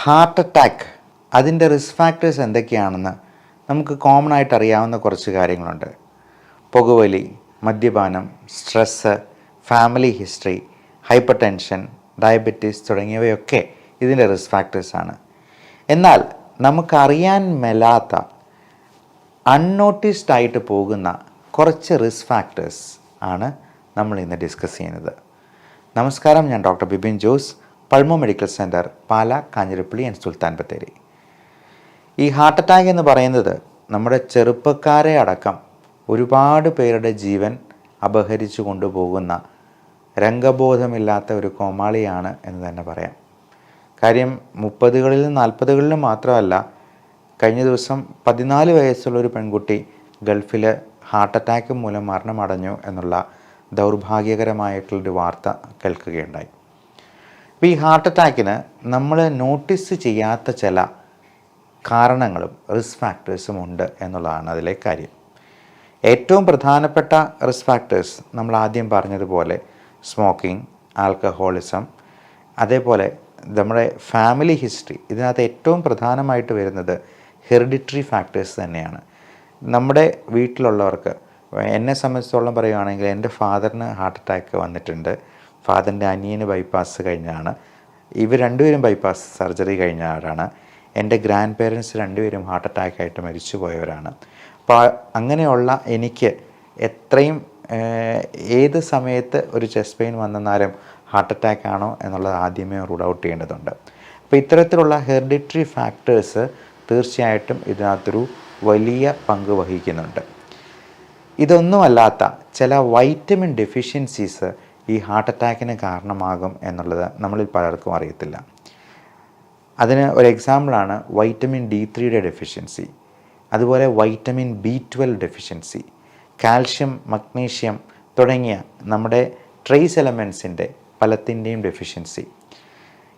Heart attack അതിന്റെ risk factors എന്തൊക്കെയാണെന്ന് നമുക്ക് കോമൺ ആയിട്ട് അറിയാവുന്ന കുറച്ച് കാര്യങ്ങളുണ്ട്. പുകവലി മദ്യപാനം stress family history hypertension diabetes തുടങ്ങിയവയൊക്കെ ഇതിന്റെ റിസ്ക് ഫാക്ടേഴ്സാണ് എന്നാൽ നമുക്കറിയാൻ മേലാത്ത അൺനോട്ടീസ്ഡ് ആയിട്ട് പോകുന്ന കുറച്ച് റിസ്ക് ഫാക്ടേഴ്സ് ആണ് നമ്മൾ ഇന്ന് ഡിസ്കസ് ചെയ്യുന്നത്. നമസ്കാരം ഞാൻ doctor Bibin Jose. Pulmo medical centre Pala Kanjirappally and Sultan Bathery. ഈ ഹാർട്ട് അറ്റാക്ക് എന്ന് പറയുന്നത് നമ്മുടെ ചെറുപ്പക്കാരെ അടക്കം ഒരുപാട് പേരുടെ ജീവൻ അപഹരിച്ചു കൊണ്ടുപോകുന്ന രംഗബോധമില്ലാത്ത ഒരു കോമാളിയാണ് എന്ന് തന്നെ പറയാം. കാര്യം മുപ്പതുകളിലും നാൽപ്പതുകളിലും മാത്രമല്ല കഴിഞ്ഞ ദിവസം പതിനാല് വയസ്സുള്ള ഒരു പെൺകുട്ടി ഗൾഫിൽ ഹാർട്ട് അറ്റാക്ക് മൂലം മരണമടഞ്ഞു എന്നുള്ള ദൗർഭാഗ്യകരമായിട്ടുള്ളൊരു വാർത്ത കേൾക്കുകയുണ്ടായി. അപ്പോൾ ഈ ഹാർട്ട് അറ്റാക്കിന് നമ്മൾ നോട്ടീസ് ചെയ്യാത്ത ചില കാരണങ്ങളും റിസ്ക് ഫാക്ടേഴ്സും ഉണ്ട് എന്നുള്ളതാണ് അതിലെ കാര്യം. ഏറ്റവും പ്രധാനപ്പെട്ട റിസ്ക് ഫാക്ടേഴ്സ് നമ്മൾ ആദ്യം പറഞ്ഞതുപോലെ സ്മോക്കിംഗ് ആൽക്കഹോളിസം അതേപോലെ നമ്മുടെ ഫാമിലി ഹിസ്റ്ററി ഇതിനകത്ത് ഏറ്റവും പ്രധാനമായിട്ട് വരുന്നത് ഹെറിഡിറ്ററി ഫാക്ടേഴ്സ് തന്നെയാണ്. നമ്മുടെ വീട്ടിലുള്ളവർക്ക് എന്നെ സംബന്ധിച്ചോളം പറയുകയാണെങ്കിൽ എന്റെ ഫാദറിന് ഹാർട്ട് അറ്റാക്ക് വന്നിട്ടുണ്ട്. ഫാദറിന്റെ അനിയന് ബൈപ്പാസ് കഴിഞ്ഞാണ് ഇവർ രണ്ടുപേരും ബൈപ്പാസ് സർജറി കഴിഞ്ഞ ആളാണ് എന്റെ ഗ്രാൻഡ് പേരൻസ് രണ്ടുപേരും ഹാർട്ട് അറ്റാക്കായിട്ട് മരിച്ചു പോയവരാണ്. അപ്പോൾ അങ്ങനെയുള്ള എനിക്ക് എത്രയും ഏത് സമയത്ത് ഒരു ചെസ്റ്റ് പെയിൻ വന്നെന്നാലും ഹാർട്ട് അറ്റാക്ക് ആണോ എന്നുള്ളത് ആദ്യമേ റൂൾ ഔട്ട് ചെയ്യേണ്ടതുണ്ട്. അപ്പോൾ ഇത്തരത്തിലുള്ള ഹെറിഡിറ്ററി ഫാക്ടേഴ്സ് തീർച്ചയായിട്ടും ഇതിനകത്തൊരു വലിയ പങ്ക് വഹിക്കുന്നുണ്ട്. ഇതൊന്നുമല്ലാത്ത ചില വൈറ്റമിൻ ഡെഫിഷ്യൻസീസ് ഈ ഹാർട്ട് അറ്റാക്കിന് കാരണമാകും എന്നുള്ളത് നമ്മളിൽ പലർക്കും അറിയത്തില്ല. അതിന് ഒരു എക്സാമ്പിളാണ് വൈറ്റമിൻ ഡി ത്രീയുടെ ഡെഫിഷ്യൻസി അതുപോലെ vitamin B twelve deficiency calcium magnesium തുടങ്ങിയ നമ്മുടെ ട്രേസ് എലമെൻസിന്റെ പലത്തിന്റെയും ഡെഫിഷ്യൻസി.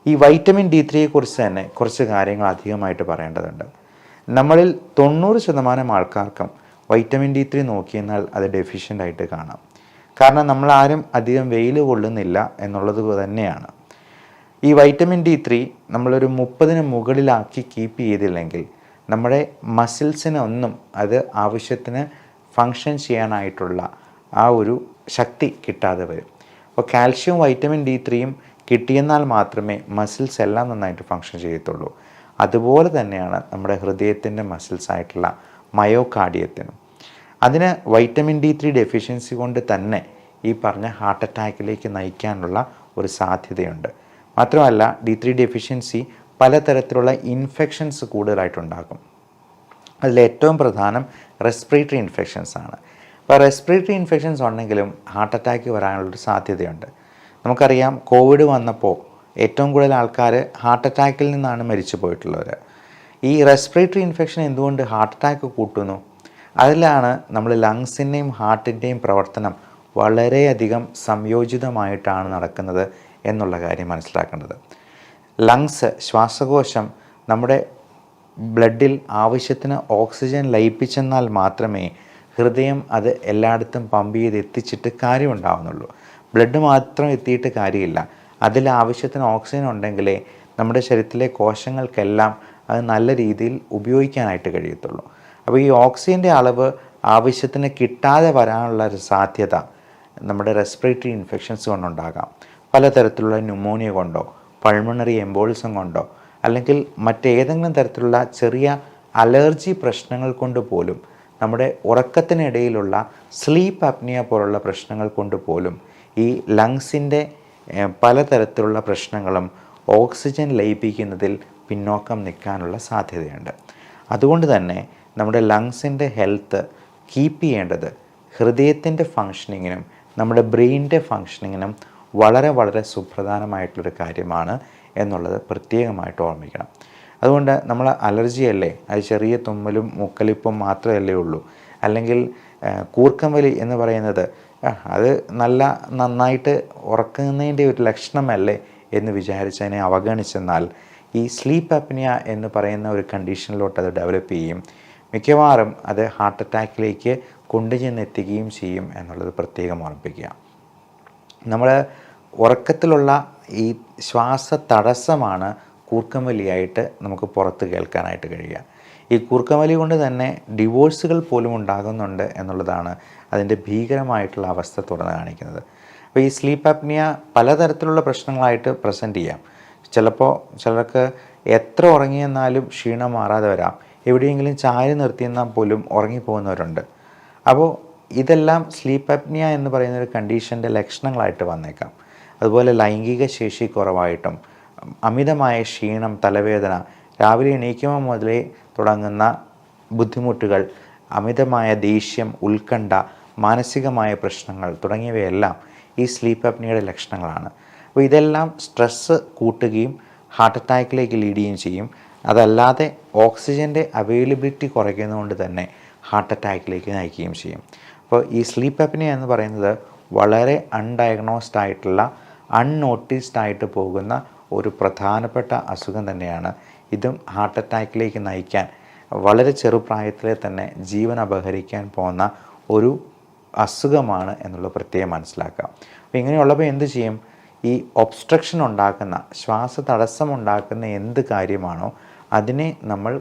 ഈ വൈറ്റമിൻ ഡി ത്രീയെക്കുറിച്ച് തന്നെ കുറച്ച് കാര്യങ്ങൾ അധികമായിട്ട് പറയേണ്ടതുണ്ട്. നമ്മളിൽ തൊണ്ണൂറ് ശതമാനം ആൾക്കാർക്കും വൈറ്റമിൻ ഡി ത്രീ നോക്കിയെന്നാൽ അത് ഡെഫിഷ്യന്റ് ആയിട്ട് കാണാം. കാരണം നമ്മൾ ആരും അധികം വെയിൽ കൊള്ളുന്നില്ല എന്നുള്ളത് തന്നെയാണ്. ഈ വൈറ്റമിൻ ഡി ത്രീ നമ്മളൊരു മുപ്പതിന് മുകളിലാക്കി കീപ്പ് ചെയ്തില്ലെങ്കിൽ നമ്മുടെ മസിൽസിനൊന്നും അത് ആവശ്യത്തിന് ഫങ്ഷൻ ചെയ്യാനായിട്ടുള്ള ആ ഒരു ശക്തി കിട്ടാതെ വരും. അപ്പോൾ കാൽഷ്യം വൈറ്റമിൻ ഡി ത്രീയും കിട്ടിയെന്നാൽ മാത്രമേ മസിൽസ് എല്ലാം നന്നായിട്ട് ഫങ്ഷൻ ചെയ്യത്തുള്ളൂ. അതുപോലെ തന്നെയാണ് നമ്മുടെ ഹൃദയത്തിന്റെ മസിൽസ് ആയിട്ടുള്ള അതിന് വൈറ്റമിൻ ഡി ത്രീ ഡെഫിഷ്യൻസി കൊണ്ട് തന്നെ ഈ പറഞ്ഞ ഹാർട്ട് അറ്റാക്കിലേക്ക് നയിക്കാനുള്ള ഒരു സാധ്യതയുണ്ട്. മാത്രമല്ല ഡി ത്രീ ഡെഫിഷ്യൻസി പലതരത്തിലുള്ള ഇൻഫെക്ഷൻസ് കൂടുതലായിട്ടുണ്ടാകും അതിൽ ഏറ്റവും പ്രധാനം റെസ്പിറേറ്ററി ഇൻഫെക്ഷൻസ് ആണ്. അപ്പോൾ റെസ്പിറേറ്ററി ഇൻഫെക്ഷൻസ് ഉണ്ടെങ്കിലും ഹാർട്ട് അറ്റാക്ക് വരാനുള്ളൊരു സാധ്യതയുണ്ട്. നമുക്കറിയാം കോവിഡ് വന്നപ്പോൾ ഏറ്റവും കൂടുതൽ ആൾക്കാർ ഹാർട്ട് അറ്റാക്കിൽ നിന്നാണ് മരിച്ചു പോയിട്ടുള്ളവർ ഈ റെസ്പിറേറ്ററി ഇൻഫെക്ഷൻ എന്തുകൊണ്ട് ഹാർട്ട് അറ്റാക്ക് കൂട്ടുന്നു? അതിലാണ് നമ്മൾ ലങ്സിന്റെയും ഹാർട്ടിന്റെയും പ്രവർത്തനം വളരെയധികം സംയോജിതമായിട്ടാണ് നടക്കുന്നത് എന്നുള്ള കാര്യം മനസ്സിലാക്കേണ്ടത്. ലങ്സ് ശ്വാസകോശം നമ്മുടെ ബ്ലഡിൽ ആവശ്യത്തിന് ഓക്സിജൻ ലയിപ്പിച്ചെന്നാൽ മാത്രമേ ഹൃദയം അത് എല്ലായിടത്തും പമ്പ് ചെയ്ത് എത്തിച്ചിട്ട് കാര്യമുണ്ടാവുന്നുള്ളൂ. ബ്ലഡ് മാത്രം എത്തിയിട്ട് കാര്യമില്ല. അതിൽ ആവശ്യത്തിന് ഓക്സിജൻ ഉണ്ടെങ്കിലേ നമ്മുടെ ശരീരത്തിലെ കോശങ്ങൾക്കെല്ലാം അത് നല്ല രീതിയിൽ ഉപയോഗിക്കാനായിട്ട് കഴിയത്തുള്ളൂ. അപ്പോൾ ഈ ഓക്സിജന്റെ അളവ് ആവശ്യത്തിന് കിട്ടാതെ വരാനുള്ള ഒരു സാധ്യത നമ്മുടെ റെസ്പിറേറ്ററി ഇൻഫെക്ഷൻസ് കൊണ്ടുണ്ടാകാം. പലതരത്തിലുള്ള ന്യൂമോണിയ കൊണ്ടോ പൾമണറി എംബോളിസം കൊണ്ടോ അല്ലെങ്കിൽ മറ്റേതെങ്കിലും തരത്തിലുള്ള ചെറിയ അലർജി പ്രശ്നങ്ങൾ കൊണ്ട് പോലും നമ്മുടെ ഉറക്കത്തിനിടയിലുള്ള സ്ലീപ്പ് അപ്നിയ പോലുള്ള പ്രശ്നങ്ങൾ കൊണ്ട് പോലും ഈ ലങ്സിന്റെ പലതരത്തിലുള്ള പ്രശ്നങ്ങളും ഓക്സിജൻ ലയിപ്പിക്കുന്നതിൽ പിന്നോക്കം നിൽക്കാനുള്ള സാധ്യതയുണ്ട്. അതുകൊണ്ട് തന്നെ നമ്മുടെ ലങ്സിന്റെ ഹെൽത്ത് കീപ്പ് ചെയ്യേണ്ടത് ഹൃദയത്തിന്റെ ഫങ്ഷനിങ്ങിനും നമ്മുടെ ബ്രെയിനിന്റെ ഫങ്ഷനിങ്ങിനും വളരെ വളരെ സുപ്രധാനമായിട്ടുള്ളൊരു കാര്യമാണ് എന്നുള്ളത് പ്രത്യേകമായിട്ട് ഓർമ്മിക്കണം. അതുകൊണ്ട് നമ്മൾ അലർജി അല്ലേ? അത് ചെറിയ തുമ്മലും മുക്കലിപ്പും മാത്രമല്ലേ ഉള്ളൂ. അല്ലെങ്കിൽ കൂർക്കം വലി എന്ന് പറയുന്നത് അത് നല്ല നന്നായിട്ട് ഉറക്കുന്നതിന്റെ ഒരു ലക്ഷണമല്ലേ എന്ന് വിചാരിച്ചതിനെ അവഗണിച്ചെന്നാൽ ഈ സ്ലീപ്പ് അപ്നിയ എന്ന് പറയുന്ന ഒരു കണ്ടീഷനിലോട്ട് അത് ഡെവലപ്പ് ചെയ്യും. മിക്കവാറും അത് ഹാർട്ട് അറ്റാക്കിലേക്ക് കൊണ്ടുചെന്നെത്തുകയും ചെയ്യും എന്നുള്ളത് പ്രത്യേകം ഓർമ്മിപ്പിക്കുക. നമ്മൾ ഉറക്കത്തിലുള്ള ഈ ശ്വാസ തടസ്സമാണ് കൂർക്കമലിയായിട്ട് നമുക്ക് പുറത്ത് കേൾക്കാനായിട്ട് കഴിയുക. ഈ കൂർക്കമലി കൊണ്ട് തന്നെ ഡിവോഴ്സുകൾ പോലും ഉണ്ടാകുന്നുണ്ട് എന്നുള്ളതാണ് അതിന്റെ ഭീകരമായിട്ടുള്ള അവസ്ഥ തുറന്നു കാണിക്കുന്നത്. അപ്പോൾ ഈ സ്ലീപ്പ് അപ്നിയ പലതരത്തിലുള്ള പ്രശ്നങ്ങളായിട്ട് പ്രസന്റ് ചെയ്യാം. ചിലപ്പോൾ ചിലർക്ക് എത്ര ഉറങ്ങിയെന്നാലും ക്ഷീണം മാറാതെ വരാം. എവിടെയെങ്കിലും ചാരി നിർത്തിയെന്നാൽ പോലും ഉറങ്ങിപ്പോകുന്നവരുണ്ട്. അപ്പോൾ ഇതെല്ലാം സ്ലീപ്പ് അപ്നിയ എന്ന് പറയുന്ന ഒരു കണ്ടീഷന്റെ ലക്ഷണങ്ങളായിട്ട് വന്നേക്കാം. അതുപോലെ ലൈംഗിക ശേഷി കുറവായിട്ടും അമിതമായ ക്ഷീണം തലവേദന രാവിലെ എണീക്കുമ്പോൾ മുതലേ തുടങ്ങുന്ന ബുദ്ധിമുട്ടുകൾ അമിതമായ ദേഷ്യം ഉത്കണ്ഠ മാനസികമായ പ്രശ്നങ്ങൾ തുടങ്ങിയവയെല്ലാം ഈ സ്ലീപ്പ് അപ്നിയുടെ ലക്ഷണങ്ങളാണ്. അപ്പോൾ ഇതെല്ലാം സ്ട്രെസ്സ് കൂട്ടുകയും ഹാർട്ട് അറ്റാക്കിലേക്ക് ലീഡ് ചെയ്യുകയും ചെയ്യും. അതല്ലാതെ ഓക്സിജന്റെ അവൈലബിലിറ്റി കുറയ്ക്കുന്നതുകൊണ്ട് തന്നെ ഹാർട്ട് അറ്റാക്കിലേക്ക് നയിക്കുകയും ചെയ്യും. അപ്പോൾ ഈ സ്ലീപ്പ് അപ്നിയ എന്ന് പറയുന്നത് വളരെ അൺഡയഗ്നോസ്ഡ് ആയിട്ടുള്ള അൺനോട്ടീസ്ഡ് ആയിട്ട് പോകുന്ന ഒരു പ്രധാനപ്പെട്ട അസുഖം തന്നെയാണ്. ഇതും ഹാർട്ട് അറ്റാക്കിലേക്ക് നയിക്കാൻ വളരെ ചെറുപ്രായത്തിലെ തന്നെ ജീവൻ അപഹരിക്കാൻ പോകുന്ന ഒരു അസുഖമാണ് എന്നുള്ളത് പ്രത്യേകം മനസ്സിലാക്കുക. അപ്പോൾ ഇങ്ങനെയുള്ളപ്പോൾ എന്ത് ചെയ്യും? ഈ ഒബ്സ്ട്രക്ഷൻ ഉണ്ടാക്കുന്ന ശ്വാസ തടസ്സം ഉണ്ടാക്കുന്ന എന്ത് കാര്യമാണോ അതിനെ നമ്മൾ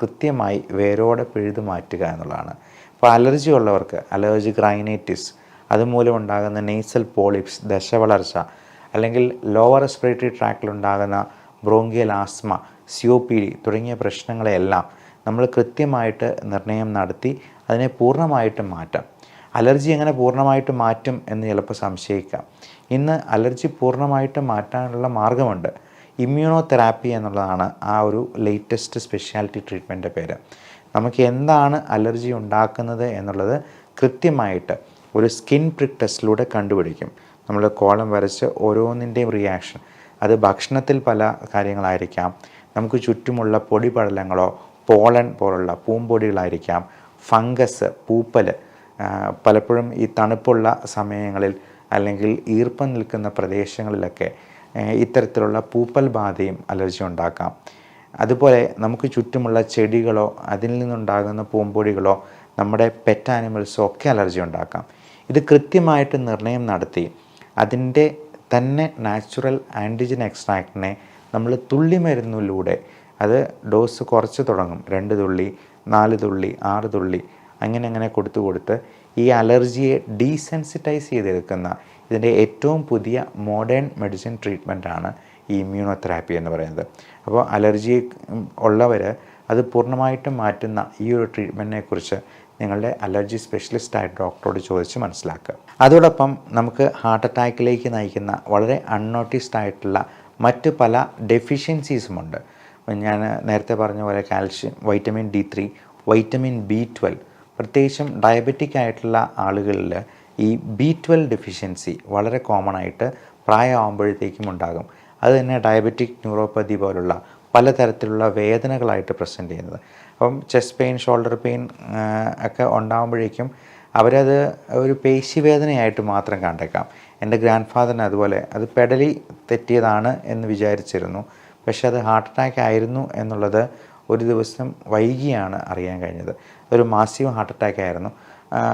കൃത്യമായി വേരോടെ പിഴുതു മാറ്റുക എന്നുള്ളതാണ്. ഇപ്പോൾ അലർജി ഉള്ളവർക്ക് അലർജി ഗ്രൈനൈറ്റിസ് അതുമൂലം ഉണ്ടാകുന്ന നെയ്സൽ പോളിപ്സ് ദശവളർച്ച അല്ലെങ്കിൽ lower respiratory ട്രാക്കിലുണ്ടാകുന്ന bronchial asthma C P D തുടങ്ങിയ പ്രശ്നങ്ങളെല്ലാം നമ്മൾ കൃത്യമായിട്ട് നിർണയം നടത്തി അതിനെ പൂർണമായിട്ടും മാറ്റാം. അലർജി എങ്ങനെ പൂർണമായിട്ട് മാറ്റും എന്ന് ചിലപ്പോൾ സംശയിക്കാം. ഇന്ന് അലർജി പൂർണമായിട്ട് മാറ്റാനുള്ള മാർഗമുണ്ട്. ഇമ്മ്യൂണോ തെറാപ്പി എന്നുള്ളതാണ് ആ ഒരു ലേറ്റസ്റ്റ് സ്പെഷ്യാലിറ്റി ട്രീറ്റ്മെന്റിന്റെ പേര്. നമുക്ക് എന്താണ് അലർജി ഉണ്ടാക്കുന്നത് എന്നുള്ളത് കൃത്യമായിട്ട് ഒരു സ്കിൻ പ്രിക് ടെസ്റ്റിലൂടെ കണ്ടുപിടിക്കും. നമ്മൾ കോളം വരച്ച് ഓരോന്നിന്റെയും റിയാക്ഷൻ അത് ഭക്ഷണത്തിൽ പല കാര്യങ്ങളായിരിക്കാം. നമുക്ക് ചുറ്റുമുള്ള പൊടിപടലങ്ങളോ പോളൻ പോലുള്ള പൂമ്പൊടികളായിരിക്കാം. ഫംഗസ് പൂപ്പൽ പലപ്പോഴും ഈ തണുപ്പുള്ള സമയങ്ങളിൽ അല്ലെങ്കിൽ ഈർപ്പം നിൽക്കുന്ന പ്രദേശങ്ങളിലൊക്കെ ഇത്തരത്തിലുള്ള പൂപ്പൽ ബാധയും അലർജി ഉണ്ടാക്കാം. അതുപോലെ നമുക്ക് ചുറ്റുമുള്ള ചെടികളോ അതിൽ നിന്നുണ്ടാകുന്ന പൂമ്പൊടികളോ നമ്മുടെ പെറ്റ് ആനിമൽസോ ഒക്കെ അലർജി ഉണ്ടാക്കാം. ഇത് കൃത്യമായിട്ട് നിർണയം നടത്തി അതിന്റെ തന്നെ നാച്ചുറൽ ആന്റിജൻ എക്സ്ട്രാക്റ്റിനെ നമ്മൾ തുള്ളി മരുന്നിലൂടെ അത് ഡോസ് കുറച്ച് തുടങ്ങും. രണ്ട് തുള്ളി നാല് തുള്ളി ആറ് തുള്ളി അങ്ങനെ അങ്ങനെ കൊടുത്തു കൊടുത്ത് ഈ അലർജിയെ ഡീസെൻസിറ്റൈസ് ചെയ്തെടുക്കുന്ന ഇതിന്റെ ഏറ്റവും പുതിയ മോഡേൺ മെഡിസിൻ ട്രീറ്റ്മെന്റാണ് ഈ ഇമ്മ്യൂണോതെറാപ്പി എന്ന് പറയുന്നത്. അപ്പോൾ അലർജി ഉള്ളവർ അത് പൂർണമായിട്ടും മാറ്റുന്ന ഈ ഒരു ട്രീറ്റ്മെന്റിനെ കുറിച്ച് നിങ്ങളുടെ അലർജി സ്പെഷ്യലിസ്റ്റായ ഡോക്ടറോട് ചോദിച്ച് മനസ്സിലാക്കുക. അതോടൊപ്പം നമുക്ക് ഹാർട്ട് അറ്റാക്കിലേക്ക് നയിക്കുന്ന വളരെ അൺനോട്ടീസ്ഡ് ആയിട്ടുള്ള മറ്റ് പല ഡെഫിഷ്യൻസീസുമുണ്ട്. ഞാൻ നേരത്തെ പറഞ്ഞ പോലെ calcium vitamin D three vitamin B twelve പ്രത്യേകിച്ചും ഡയബറ്റിക് ആയിട്ടുള്ള ആളുകളിൽ ഈ ബി ട്വൽവ് ഡെഫിഷ്യൻസി വളരെ കോമൺ ആയിട്ട് പ്രായമാകുമ്പോഴത്തേക്കും ഉണ്ടാകും. അത് തന്നെ ഡയബറ്റിക് ന്യൂറോപ്പതി പോലുള്ള പലതരത്തിലുള്ള വേദനകളായിട്ട് പ്രസന്റ് ചെയ്യുന്നത്. അപ്പം ചെസ്റ്റ് പെയിൻ ഷോൾഡർ പെയിൻ ഒക്കെ ഉണ്ടാകുമ്പോഴേക്കും അവരത് ഒരു പേശിവേദനയായിട്ട് മാത്രം കണ്ടേക്കാം. എന്റെ ഗ്രാൻഡ് ഫാദറിന് അതുപോലെ അത് പെഡലി തെറ്റിയതാണ് എന്ന് വിചാരിച്ചിരുന്നു. പക്ഷേ അത് ഹാർട്ട് അറ്റാക്ക് ആയിരുന്നു എന്നുള്ളത് ഒരു ദിവസം വൈകിയാണ് അറിയാൻ കഴിഞ്ഞത്. ഒരു മാസീവ് ഹാർട്ട് അറ്റാക്ക് ആയിരുന്നു.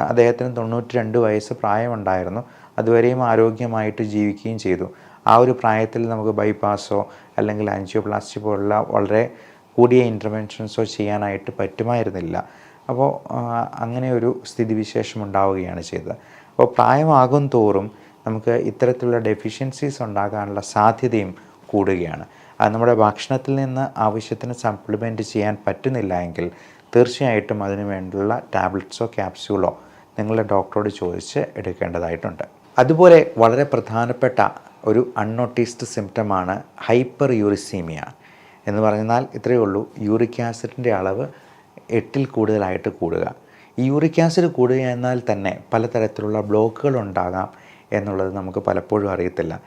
അദ്ദേഹത്തിന് തൊണ്ണൂറ്റി രണ്ട് വയസ്സ് പ്രായമുണ്ടായിരുന്നു. അതുവരെയും ആരോഗ്യമായിട്ട് ജീവിക്കുകയും ചെയ്തു. ആ ഒരു പ്രായത്തിൽ നമുക്ക് ബൈപ്പാസോ അല്ലെങ്കിൽ ആൻജിയോപ്ലാസ്റ്റി പോലുള്ള വളരെ കൂടിയ ഇന്റർവെൻഷൻസോ ചെയ്യാനായിട്ട് പറ്റുമായിരുന്നില്ല. അപ്പോൾ അങ്ങനെ ഒരു സ്ഥിതിവിശേഷം ഉണ്ടാവുകയാണ് ചെയ്തത്. അപ്പോൾ പ്രായമാകും തോറും നമുക്ക് ഇത്തരത്തിലുള്ള ഡെഫിഷ്യൻസീസ് ഉണ്ടാകാനുള്ള സാധ്യതയും കൂടുകയാണ്. നമ്മുടെ ഭക്ഷണത്തിൽ നിന്ന് ആവശ്യത്തിന് സപ്ലിമെന്റ് ചെയ്യാൻ പറ്റുന്നില്ല എങ്കിൽ തീർച്ചയായിട്ടും അതിന് വേണ്ടിയുള്ള ടാബ്ലറ്റ്സോ ക്യാപ്സ്യൂളോ നിങ്ങളുടെ ഡോക്ടറോട് ചോദിച്ച് എടുക്കേണ്ടതായിട്ടുണ്ട്. അതുപോലെ വളരെ പ്രധാനപ്പെട്ട ഒരു അൺനോട്ടീസ്ഡ് സിംറ്റമാണ് ഹൈപ്പർ യൂറിസീമിയ എന്ന് പറഞ്ഞാൽ ഇത്രയേ ഉള്ളൂ യൂറിക് ആസിഡിന്റെ അളവ് എട്ടിൽ കൂടുതലായിട്ട് കൂടുക. ഈ യൂറിക് ആസിഡ് കൂടുക എന്നാൽ തന്നെ പലതരത്തിലുള്ള ബ്ലോക്കുകൾ ഉണ്ടാകാം എന്നുള്ളത് നമുക്ക് പലപ്പോഴും അറിയത്തില്ല.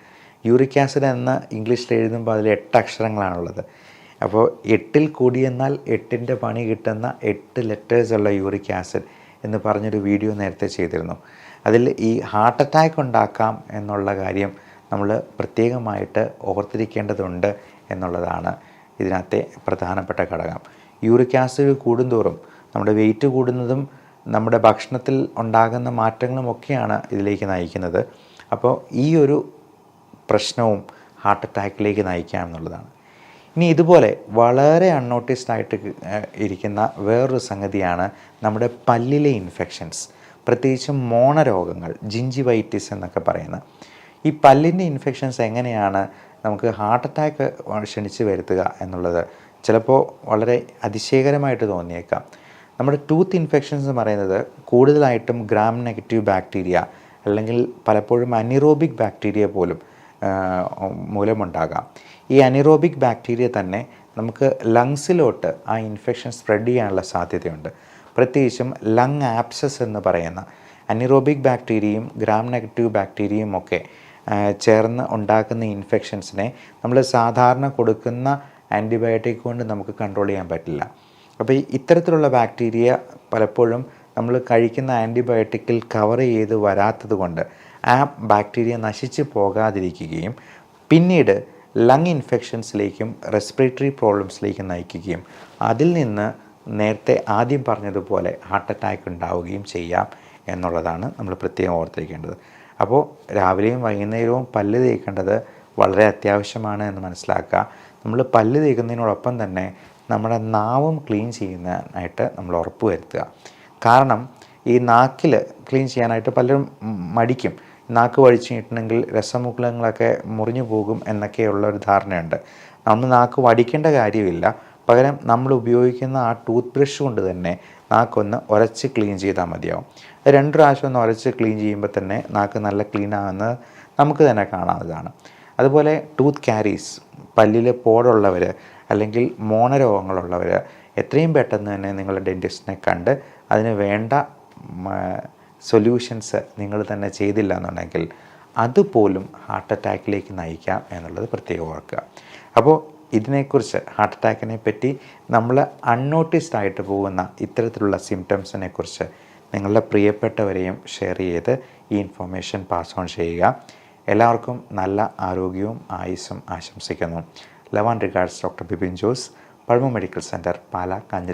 യൂറിക് ആസിഡ് എന്ന ഇംഗ്ലീഷിൽ എഴുതുമ്പോൾ അതിൽ എട്ട് അക്ഷരങ്ങളാണുള്ളത്. അപ്പോൾ എട്ടിൽ കൂടിയെന്നാൽ എട്ടിന്റെ പണി കിട്ടുന്ന എട്ട് ലെറ്റേഴ്സ് ഉള്ള യൂറിക് ആസിഡ് എന്ന് പറഞ്ഞൊരു വീഡിയോ നേരത്തെ ചെയ്തിരുന്നു. അതിൽ ഈ ഹാർട്ട് അറ്റാക്ക് ഉണ്ടാക്കാം എന്നുള്ള കാര്യം നമ്മൾ പ്രത്യേകമായിട്ട് ഓർത്തിരിക്കേണ്ടതുണ്ട് എന്നുള്ളതാണ് ഇതിനകത്തെ പ്രധാനപ്പെട്ട ഘടകം. യൂറിക് ആസിഡ് കൂടുന്തോറും നമ്മുടെ വെയിറ്റ് കൂടുന്നതും നമ്മുടെ ഭക്ഷണത്തിൽ ഉണ്ടാകുന്ന മാറ്റങ്ങളും ഒക്കെയാണ് ഇതിലേക്ക് നയിക്കുന്നത്. അപ്പോൾ ഈ ഒരു പ്രശ്നവും ഹാർട്ട് അറ്റാക്കിലേക്ക് നയിക്കാം എന്നുള്ളതാണ് ഇനി ഇതുപോലെ വളരെ അൺനോട്ടീസ്ഡ് ആയിട്ട് ഇരിക്കുന്ന വേറൊരു സംഗതിയാണ് നമ്മുടെ പല്ലിലെ ഇൻഫെക്ഷൻസ് പ്രത്യേകിച്ചും മോണരോഗങ്ങൾ ജിഞ്ചിവൈറ്റിസ് എന്നൊക്കെ പറയുന്നത് ഈ പല്ലിന്റെ ഇൻഫെക്ഷൻസ് എങ്ങനെയാണ് നമുക്ക് ഹാർട്ട് അറ്റാക്ക് ക്ഷണിച്ച് വരുത്തുക എന്നുള്ളത് ചിലപ്പോൾ വളരെ അതിശയകരമായിട്ട് തോന്നിയേക്കാം. നമ്മുടെ ടൂത്ത് ഇൻഫെക്ഷൻസ് എന്ന് പറയുന്നത് കൂടുതലായിട്ടും ഗ്രാം നെഗറ്റീവ് ബാക്ടീരിയ അല്ലെങ്കിൽ പലപ്പോഴും അനിറോബിക് ബാക്ടീരിയ പോലും മൂലമുണ്ടാകാം. ഈ അനിറോബിക് ബാക്ടീരിയ തന്നെ നമുക്ക് ലങ്സിലോട്ട് ആ ഇൻഫെക്ഷൻ സ്പ്രെഡ് ചെയ്യാനുള്ള സാധ്യതയുണ്ട്. പ്രത്യേകിച്ചും ലങ് ആപ്സസ് എന്ന് പറയുന്ന അനിറോബിക് ബാക്ടീരിയയും ഗ്രാം നെഗറ്റീവ് ബാക്ടീരിയയും ഒക്കെ ചേർന്ന് ഉണ്ടാക്കുന്ന ഇൻഫെക്ഷൻസിനെ നമ്മൾ സാധാരണ കൊടുക്കുന്ന ആന്റിബയോട്ടിക് കൊണ്ട് നമുക്ക് കൺട്രോൾ ചെയ്യാൻ പറ്റില്ല. അപ്പോൾ ഇത്തരത്തിലുള്ള ബാക്ടീരിയ പലപ്പോഴും നമ്മൾ കഴിക്കുന്ന ആന്റിബയോട്ടിക്കിൽ കവർ ചെയ്ത് വരാത്തത് കൊണ്ട് ആ ബാക്ടീരിയ നശിച്ച് പോകാതിരിക്കുകയും പിന്നീട് ലങ് ഇൻഫെക്ഷൻസിലേക്കും റെസ്പിറേറ്ററി പ്രോബ്ലംസിലേക്കും നയിക്കുകയും അതിൽ നിന്ന് നേരത്തെ ആദ്യം പറഞ്ഞതുപോലെ ഹാർട്ട് അറ്റാക്ക് ഉണ്ടാവുകയും ചെയ്യാം എന്നുള്ളതാണ് നമ്മൾ പ്രത്യേകം ഓർത്തിരിക്കേണ്ടത്. അപ്പോൾ രാവിലെയും വൈകുന്നേരവും പല്ല് തേക്കേണ്ടത് വളരെ അത്യാവശ്യമാണ് എന്ന് മനസ്സിലാക്കുക. നമ്മൾ പല്ല് തേക്കുന്നതിനോടൊപ്പം തന്നെ നമ്മുടെ നാവും ക്ലീൻ ചെയ്യുന്നതിനായിട്ട് നമ്മൾ ഉറപ്പ് വരുത്തുക കാരണം ഈ നാക്കിൽ ക്ലീൻ ചെയ്യാനായിട്ട് പലരും മടിക്കും. നാക്ക് വഴിച്ചിട്ടുണ്ടെങ്കിൽ രസമുകുളങ്ങളൊക്കെ മുറിഞ്ഞു പോകും എന്നൊക്കെയുള്ള ഒരു ധാരണയുണ്ട്. നമ്മൾ നാക്ക് വടിക്കേണ്ട കാര്യമില്ല. പകരം നമ്മൾ ഉപയോഗിക്കുന്ന ആ ടൂത്ത് ബ്രഷ് കൊണ്ട് തന്നെ നാക്കൊന്ന് ഉരച്ച് ക്ലീൻ ചെയ്താൽ മതിയാവും. രണ്ട് പ്രാവശ്യം ഒന്ന് ഉരച്ച് ക്ലീൻ ചെയ്യുമ്പോൾ തന്നെ നാക്ക് നല്ല ക്ലീൻ ആകുന്നത് നമുക്ക് തന്നെ കാണാവുന്നതാണ്. അതുപോലെ ടൂത്ത് ക്യാരീസ് പല്ലിൽ പോടുള്ളവർ അല്ലെങ്കിൽ മോണരോഗങ്ങളുള്ളവർ എത്രയും പെട്ടെന്ന് തന്നെ നിങ്ങളുടെ ഡെന്റിസ്റ്റിനെ കണ്ട് അതിന് വേണ്ട സൊല്യൂഷൻസ് നിങ്ങൾ തന്നെ ചെയ്തില്ല എന്നുണ്ടെങ്കിൽ അതുപോലും ഹാർട്ട് അറ്റാക്കിലേക്ക് നയിക്കാം എന്നുള്ളത് പ്രത്യേകം ഓർക്കുക. അപ്പോൾ ഇതിനെക്കുറിച്ച് ഹാർട്ട് അറ്റാക്കിനെ പറ്റി നമ്മൾ അൺനോട്ടീസ്ഡ് ആയിട്ട് പോകുന്ന ഇത്തരത്തിലുള്ള സിംറ്റംസിനെ കുറിച്ച് നിങ്ങളുടെ പ്രിയപ്പെട്ടവരെയും ഷെയർ ചെയ്ത് ഈ ഇൻഫർമേഷൻ പാസ് ഓൺ ചെയ്യുക. എല്ലാവർക്കും നല്ല ആരോഗ്യവും ആയുസ്സും ആശംസിക്കുന്നു. Love and regards doctor Bipin Jose പഴമ മെഡിക്കൽ സെന്റർ പാല